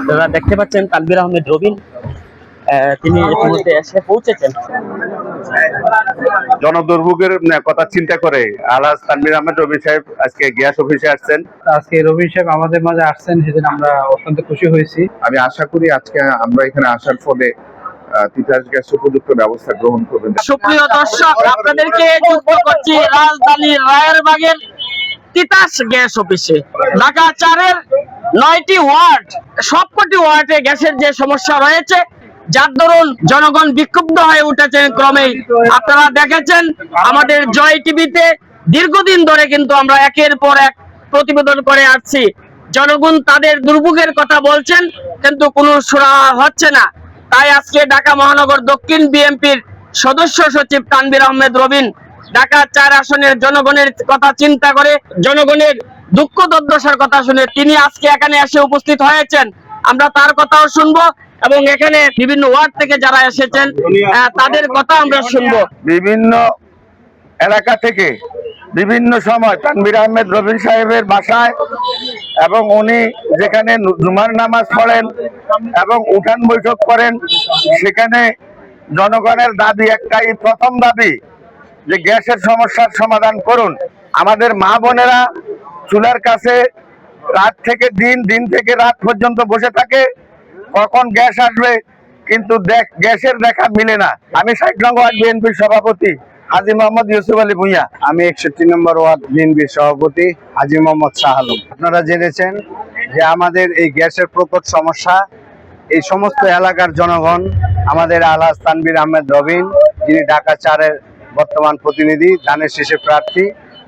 আপনারা দেখতে পাচ্ছেন তানবির আহমেদ রবিন তিনি ইতিমধ্যে এসে পৌঁছেছেন। জনদুর্ভোগের কথা চিন্তা করে। আলহাজ তানবির আহমেদ রবি সাহেব আজকে গ্যাস অফিসে আসছেন। আজকে রবি সাহেব আমাদের মাঝে আসছেন সেদিন আমরা অত্যন্ত খুশি হয়েছি। আমি আশা করি আজকে আমরা এখানে আসার ফলে তিতাস গ্যাস উপযুক্ত ব্যবস্থা গ্রহণ করবেন। সুপ্রিয় দর্শক আপনাদেরকে যুক্ত করছি রাজধানীর রায়েরবাগের তিতাস গ্যাস অফিসে। ঢাকা চারের নয়টি ওয়ার্ড, সবকটি ওয়ার্ডে গ্যাসের যে সমস্যা রয়েছে, যার দরুন জনগণ বিক্ষুব্ধ হয়ে উঠেছে ক্রমেই। আপনারা দেখেছেন, আমাদের জয় টিভিতে দীর্ঘদিন ধরে কিন্তু আমরা একের পর এক প্রতিবেদন করে আসছি। জনগণ তাদের দুর্ভোগের কথা বলছেন, কিন্তু কোনো সুরা হচ্ছে না। তাই আজকে ঢাকা মহানগর দক্ষিণ বিএনপির সদস্য সচিব তানবির আহমেদ রবিন ঢাকা চার আসনের জনগণের কথা চিন্তা করে, জনগণের দুঃখ দুর্দশার কথা শুনে তিনি আজকে এখানে এসে উপস্থিত হয়েছেন। আমরা তার কথাও শুনব এবং এখানে বিভিন্ন ওয়ার্ড থেকে যারা এসেছেন তাদের কথা আমরা শুনব। বিভিন্ন এলাকা থেকে বিভিন্ন সময় তানবির আহমেদ রবিন সাহেবের বাসায় এবং উনি যেখানে জুমার নামাজ পড়েন এবং উঠান বৈঠক করেন, সেখানে জনগণের দাবি একটাই, প্রথম দাবি যে গ্যাসের সমস্যার সমাধান করুন। আমাদের মা বোনেরা চুলার কাছে রাত থেকে দিন দিন থেকে রাত পর্যন্ত বসে থাকে। কখন গ্যাস আসবে, কিন্তু দেখ, গ্যাসের দেখা মিলে না। আমি ষাট নং ওয়ার্ড বিএনপির সভাপতি, হাজি মোহাম্মদ ইউসুফ আলী ভুঁইয়া। আমি একষট্টি নম্বর ওয়ার্ড বিএনপির সভাপতি, হাজি মোহাম্মদ শাহ আলম। আপনারা জেনেছেন যে আমাদের এই গ্যাসের প্রকট সমস্যা, এই সমস্ত এলাকার জনগণ, আমাদের আলহাজ তানবির আহমেদ রবিন, যিনি ঢাকা চারের বর্তমান প্রতিনিধি, দানের শেষে প্রার্থী,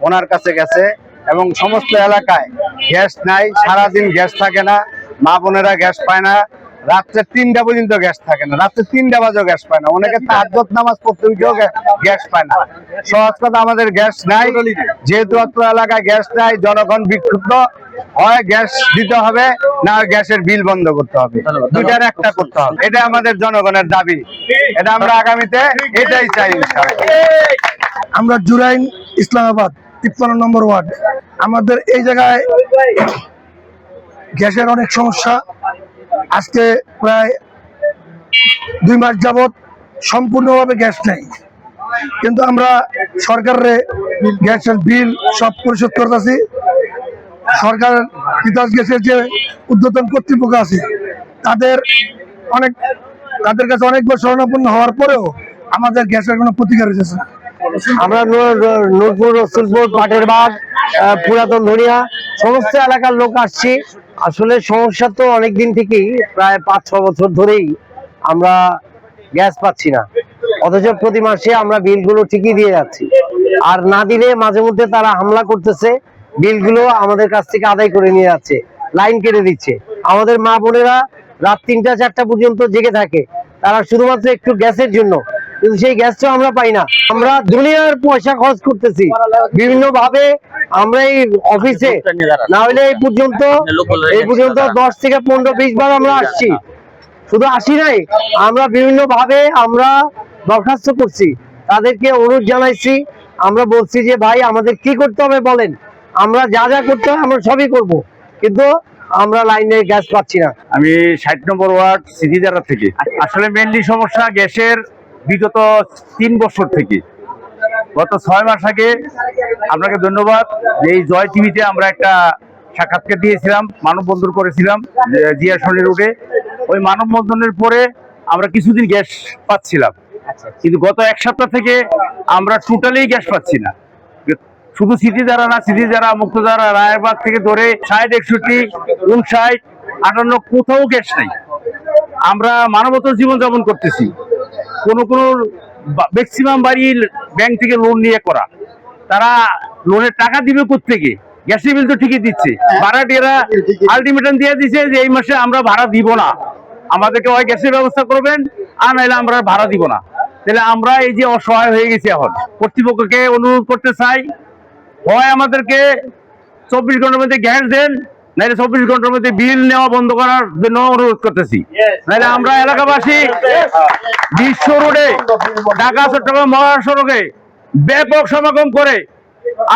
ওনার কাছে গেছে এবং সমস্ত এলাকায় গ্যাস নাই সারাদিন গ্যাস থাকে না মা বোনেরা গ্যাস পায় না রাত্রে তিনটা পর্যন্ত গ্যাস থাকে না রাত্রে তিনটা বাজেও গ্যাস পায় না। অনেকে তাহাজ্জত নামাজ পড়তে উঠেও গ্যাস পায় না। সহজ কথা আমাদের গ্যাস নাই যেহেতু অত্র এলাকায় গ্যাস নাই জনগণ বিক্ষুব্ধ হয় গ্যাস দিতে হবে না গ্যাসের বিল বন্ধ করতে হবে। দুটার একটা করতে হবে। এটা আমাদের জনগণের দাবি। এটা আমরা আগামীতে এটাই চাই আমরা জুরাইন ইসলামাবাদ তিপ্পান্ন নম্বর ওয়ার্ড। আমাদের এই জায়গায় গ্যাসের অনেক সমস্যা। আজকে প্রায় দুই মাস যাবৎ সম্পূর্ণভাবে গ্যাস নেই। কিন্তু আমরা সরকারের গ্যাসের বিল সব পরিশোধ করতেছি। সরকার তিতাস গ্যাসের যে উদ্বোধন কর্তৃপক্ষ আছে, তাদের অনেক তাদের কাছে অনেকবার শরণাপন্ন হওয়ার পরেও আমাদের গ্যাসের কোনো প্রতিকার হয়েছে না। আমরা নূরপুর রসুলপুর পাটের বাগ পুরাতন ধনিয়া, সমস্ত এলাকার লোক আসছি। আসলে সমস্যা তো অনেক দিন থেকেই, প্রায় পাঁচ, ছ বছর ধরেই আমরা গ্যাস পাচ্ছি না। অথচ প্রতি মাসে আমরা বিলগুলো ঠিকই দিয়ে যাচ্ছি। আর না দিলে মাঝে মধ্যে তারা হামলা করতেছে, বিলগুলো আমাদের কাছ থেকে আদায় করে নিয়ে যাচ্ছে, লাইন কেটে দিচ্ছে। আমাদের মা বোনেরা রাত তিনটা, চারটা পর্যন্ত জেগে থাকে। তারা শুধুমাত্র একটু গ্যাসের জন্য কিন্তু সেই গ্যাসটা আমরা পাই না, আমরা দুনিয়ার পয়সা খরচ করতেছি। বিভিন্ন ভাবে আমরা এই অফিসে না হলে এই পর্যন্ত এই পর্যন্ত দশ থেকে পনেরো, বিশ বার আমরা আসছি। শুধু আসি নাই, আমরা বিভিন্ন ভাবে আমরা দরখাস্ত করছি। তাদেরকে অনুরোধ জানাইছি, আমরা বলছি যে, ভাই, আমাদের কি করতে হবে বলেন? আমরা যা যা করতে হবে আমরা সবই করব। কিন্তু আমরা লাইনে গ্যাস পাচ্ছি না। আমি ষাট নম্বর ওয়ার্ড সিদ্ধিদারা থেকে। আসলে মেনলি সমস্যা গ্যাসের বিগত তিন বছর থেকে। গত ছয় মাস আগে আপনাকে ধন্যবাদ যে এই জয় টিভিতে আমরা একটা সাক্ষাৎকার দিয়েছিলাম মানববন্ধন করেছিলাম জিয়া সরণি রোডে। ওই মানববন্ধনের পরে আমরা কিছুদিন গ্যাস পাচ্ছিলাম। কিন্তু গত এক সপ্তাহ থেকে আমরা টোটালি গ্যাস পাচ্ছি না। শুধু সিটি যারা না সিটি যারা মুক্ত দ্বারা রায়েরবাগ থেকে ধরে ষাট একষট্টি উনষাট আটান্ন কোথাও গ্যাস নাই। আমরা মানবত জীবন যাপন করতেছি। কোন কোন ম্যাক্সিমাম বাড়ি ব্যাংক থেকে লোন নিয়ে করা। তারা লোনের টাকা দিবে থেকে গ্যাসের বিল তো ঠিকই দিচ্ছে। ভাড়াটিয়ারা আলটিমেটাম দিয়ে দিচ্ছে যে এই মাসে আমরা ভাড়া দিব না। আমাদেরকে ওই গ্যাসের ব্যবস্থা করবেন আর নাহলে আমরা ভাড়া দিব না। তাহলে আমরা এই যে অসহায় হয়ে গেছি এখন। কর্তৃপক্ষকে অনুরোধ করতে চাই হয় আমাদেরকে চব্বিশ ঘণ্টার মধ্যে গ্যাস দেন নাহলে চব্বিশ ঘণ্টার মধ্যে বিল নেওয়া বন্ধ করার জন্য অনুরোধ করতেছি। নাহলে আমরা এলাকাবাসী বিশ্ব রোডে ঢাকা চট্টগ্রাম মহাসড়কে ব্যাপক সমাগম করে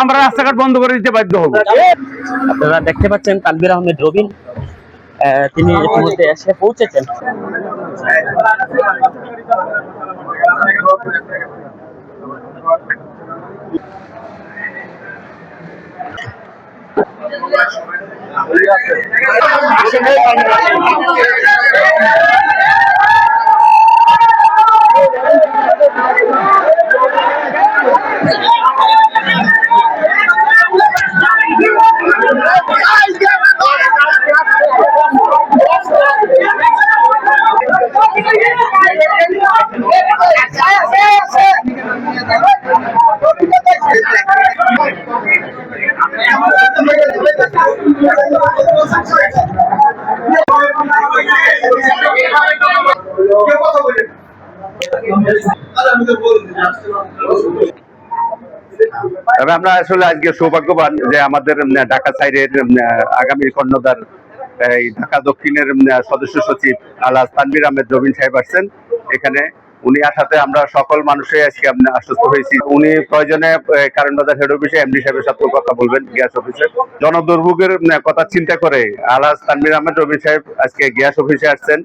আমরা রাস্তাঘাট বন্ধ করে দিতে বাধ্য হব। আপনারা দেখতে পাচ্ছেন তানবির আহমেদ রবিন। তিনি ইতিমধ্যে এসে পৌঁছেছেন। আছে। তবে আমরা আসলে আজকে সৌভাগ্যবান যে আমাদের ঢাকা সাইডের আগামী কর্ণধার এই ঢাকা দক্ষিণের সদস্য সচিব আল্লাহ তানবির আহমেদ রবিন সাহেব আসছেন। এখানে উনি আসাতে আমরা সকল মানুষই আজকে আমরা আশ্বস্ত হয়েছি। উনি প্রয়োজনে কারণ বাজার হেড অফিসে এমডি সাহেবের সাথে কথা বলবেন গ্যাস অফিসে জনদুর্ভোগের কথা চিন্তা করে আল্লাহ তানবির আহমেদ রবিন সাহেব আজকে গ্যাস অফিসে আসছেন।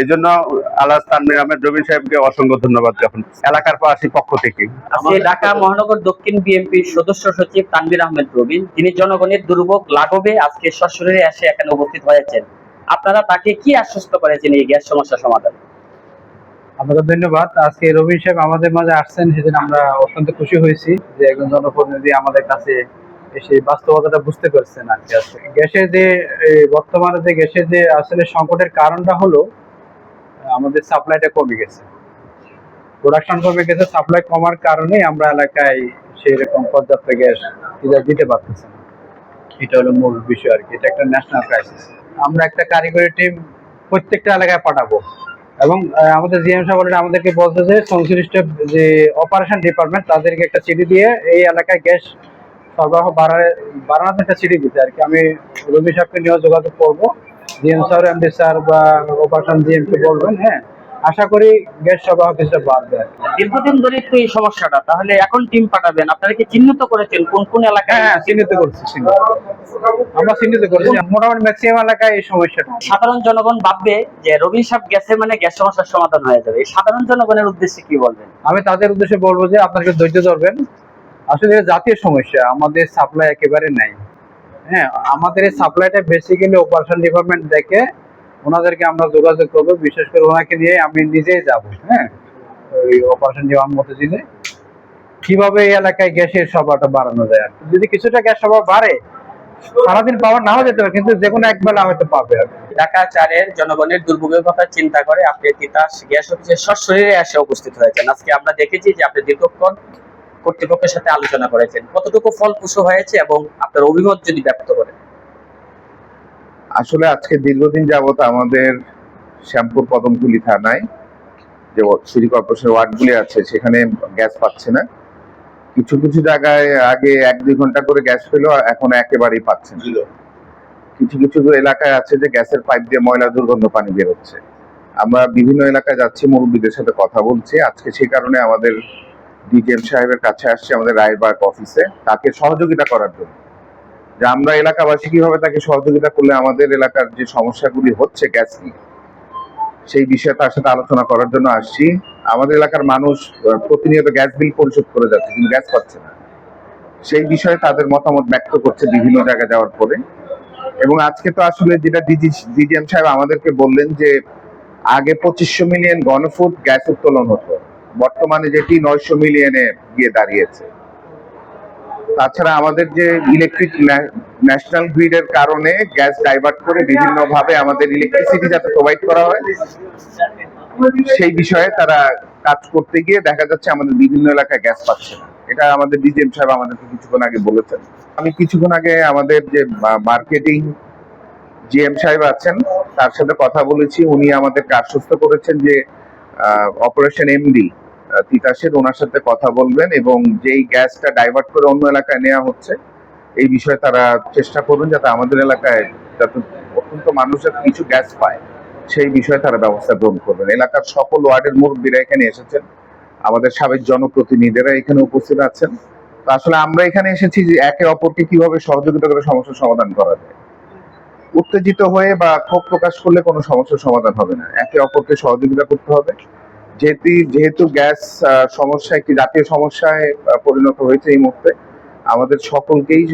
এই জন্য আল্লাহ তানবির আহমেদ রবিন সাহেবকে অসংখ্য ধন্যবাদ জ্ঞাপন পাশি পক্ষ থেকে। আজকে ঢাকা মহানগর দক্ষিণ বিএনপির সদস্য সচিব তানভীর আহমেদ রবিন তিনি জনগণের দুর্ভোগ লাঘবে আজকে সশরীরে এসে এখানে উপস্থিত হয়েছেন। আপনারা তাকে কি আশ্বস্ত করেছেন এই গ্যাস সমস্যা সমাধান? আপনাকে ধন্যবাদ। আজকে রবীন সাহেব আমাদের মাঝে আসছেন সেদিন আমরা অত্যন্ত খুশি হয়েছি যে একজন জনপ্রতিনিধি আমাদের কাছে এসে বাস্তবতাটা বুঝতে পারছেন আর কি আজকে। গ্যাসের যে বর্তমানে যে গ্যাসের যে আসলে সংকটের কারণটা হলো আমাদের সাপ্লাইটা কমে গেছে। প্রোডাকশন কমে গেছে সাপ্লাই কমার কারণে আমরা এলাকায় সেই রকম পর্যাপ্ত গ্যাস দিতে পারতেছি না। এটা হলো মূল বিষয় আর কি, এটা একটা ন্যাশনাল ক্রাইসিস আমরা একটা কারিগরি টিম প্রত্যেকটা এলাকায় পাঠাবো। এবং আমাদের জিএম সাহেব already আমাদেরকে বলতে যে, সংশ্লিষ্ট যে অপারেশন ডিপার্টমেন্ট তাদেরকে একটা চিঠি দিয়ে এই এলাকায় গ্যাস সরবরাহ বাড়ায়, বাড়ানোর একটা চিঠি দিতে। আর কি, আমি রবি সাহেবকে নিয়েও যোগাযোগ করব। জিএম স্যার, এমডি স্যার বা অপারেশন জিএম কে বলবেন হ্যাঁ? আশা করি গ্যাস বাড়বে দীর্ঘদিন ধরে তো এই সমস্যাটা তাহলে এখন টিম পাঠাবেন। আপনারা কি চিহ্নিত করেছেন? কোন কোন এলাকায়? হ্যাঁ হ্যাঁ চিহ্নিত করছি আমরা চিহ্নিত করছি। মোটামুটি ম্যাক্সিমাম এলাকায় এই সমস্যাটা। সাধারণ জনগণ ভাববে যে রবীন সাহেব গ্যাসে মানে গ্যাস সমস্যার সমাধান হয়ে যাবে। এই সাধারণ জনগণের উদ্দেশ্যে কি বলবেন? আমি তাদের উদ্দেশ্যে বলব যে আপনাকে ধৈর্য ধরবেন। আসলে জাতীয় সমস্যা আমাদের সাপ্লাই একেবারে নাই। হ্যাঁ আমাদের এই সাপ্লাইটা বেসিক্যালি অপারেশন ডিপার্টমেন্ট দেখে ওনাদেরকে আমরা যোগাযোগ করব, বিশেষ করে ওনাকে নিয়ে আমি নিজেই যাব হ্যাঁ? ওই অপারেশন ডিপার্টমেন্ট মতো দিলে কীভাবে এই এলাকায় গ্যাসের সভাটা বাড়ানো যায়? যদি কিছুটা গ্যাস সভা বাড়ে, সারাদিন পাওয়া নাও যেতে পারে, কিন্তু যে কোনো একবেলা হয়তো পাবে ঢাকা চারের জনগণের দুর্ভোগের কথা চিন্তা করে আপনি তিতাস গ্যাস অফিসের সশরীরে এসে উপস্থিত হয়েছেন। আজকে আমরা দেখেছি যে আপনি দীর্ঘক্ষণ কর্তৃপক্ষের সাথে আলোচনা করেছেন। কতটুকু ফলপ্রসূ হয়েছে এবং আপনার অভিমত যদি ব্যক্ত করেন? আসলে আজকে দীর্ঘদিন যাবত আমাদের শ্যামপুর কদমকুলি থানায় যে সিটি কর্পোরেশনের ওয়ার্ডগুলি আছে সেখানে গ্যাস পাচ্ছে না। কিছু কিছু জায়গায় আগে এক দুই ঘণ্টা করে গ্যাস পেল এখন একেবারেই পাচ্ছে না। কিছু কিছু এলাকায় আছে যে গ্যাসের পাইপ দিয়ে ময়লা দুর্গন্ধ পানি বেরোচ্ছে আমরা বিভিন্ন এলাকায় যাচ্ছি মুরব্বীদের সাথে কথা বলছি। আজকে সেই কারণে আমাদের ডিজিএম সাহেবের কাছে আসছে আমাদের রায়বাগ অফিসে। তাকে সহযোগিতা করার জন্য। যে আমরা এলাকাবাসী কীভাবে তাকে সহযোগিতা করলে আমাদের এলাকার যে সমস্যাগুলি হচ্ছে গ্যাস নিয়ে সেই বিষয়ে তার সাথে আলোচনা করার জন্য আসছি। আমাদের এলাকার মানুষ প্রতিনিয়ত গ্যাস বিল পরিশোধ করে যাচ্ছে, কিন্তু গ্যাস পাচ্ছে না। সেই বিষয়ে তাদের মতামত ব্যক্ত করছে বিভিন্ন জায়গায় যাওয়ার পরে। এবং আজকে তো আসলে যেটা ডিজি, ডিজিএম সাহেব আমাদেরকে বললেন যে, আগে পঁচিশশো মিলিয়ন ঘনফুট গ্যাস উত্তোলন হতো। বর্তমানে যেটি নয়শো মিলিয়নে গিয়ে দাঁড়িয়েছে। তাছাড়া আমাদের যে ইলেকট্রিক ন্যাশনাল গ্রিডের কারণে গ্যাস ডাইভার্ট করে বিভিন্ন ভাবে আমাদের ইলেকট্রিসিটি যাতে প্রোভাইড করা হয়, সেই বিষয়ে তারা কাজ করতে গিয়ে দেখা যাচ্ছে আমাদের বিভিন্ন এলাকায় গ্যাস পাচ্ছে না। এটা আমাদের ডিজিএম সাহেব আমাদেরকে কিছুক্ষণ আগে বলেছেন। আমি কিছুক্ষণ আগে আমাদের যে মার্কেটিং জিএম সাহেব আছেন, তার সাথে কথা বলেছি। উনি আমাদেরকে আশ্বস্ত করেছেন যে অপারেশন এমডি তিতাসের ওনার সাথে কথা বলবেন এবং যেই গ্যাসটা ডাইভার্ট করে অন্য এলাকায় নেওয়া হচ্ছে, এই বিষয়ে তারা চেষ্টা করবেন যাতে আমাদের এলাকায় যাতে অত্যন্ত মানুষ যাতে কিছু গ্যাস পায়, সেই বিষয়ে তারা ব্যবস্থা গ্রহণ করবেন। এলাকার সকল ওয়ার্ডের মুরব্বীরা এখানে এসেছেন, আমাদের সাবেক জনপ্রতিনিধিরা এখানে উপস্থিত আছেন। তো আসলে আমরা এখানে এসেছি যে একে অপরকে কীভাবে সহযোগিতা করে সমস্যার সমাধান করা যায়। উত্তেজিত হয়ে বা ক্ষোভ প্রকাশ করলে কোনো সমস্যার সমাধান হবে না। একে অপরকে সহযোগিতা করতে হবে। যেহেতু যেহেতু গ্যাস সমস্যা, একটি জাতীয় সমস্যায় পরিণত হয়েছে এই মুহূর্তে, আমাদের সকলকেই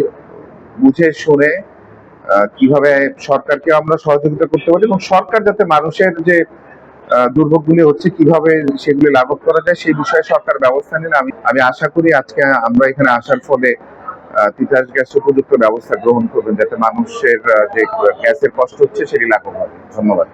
বুঝে শুনে কীভাবে সরকারকে আমরা সহযোগিতা করতে পারি এবং সরকার যাতে মানুষের যে দুর্ভোগগুলি হচ্ছে কীভাবে সেগুলি লাঘব করা যায়, সেই বিষয়ে সরকার ব্যবস্থা নিলে আমি আমি আশা করি আজকে আমরা এখানে আসার ফলে তিতাস গ্যাস উপযুক্ত ব্যবস্থা গ্রহণ করবেন, যাতে মানুষের যে গ্যাসের কষ্ট হচ্ছে সেটি লাঘব হবে। ধন্যবাদ।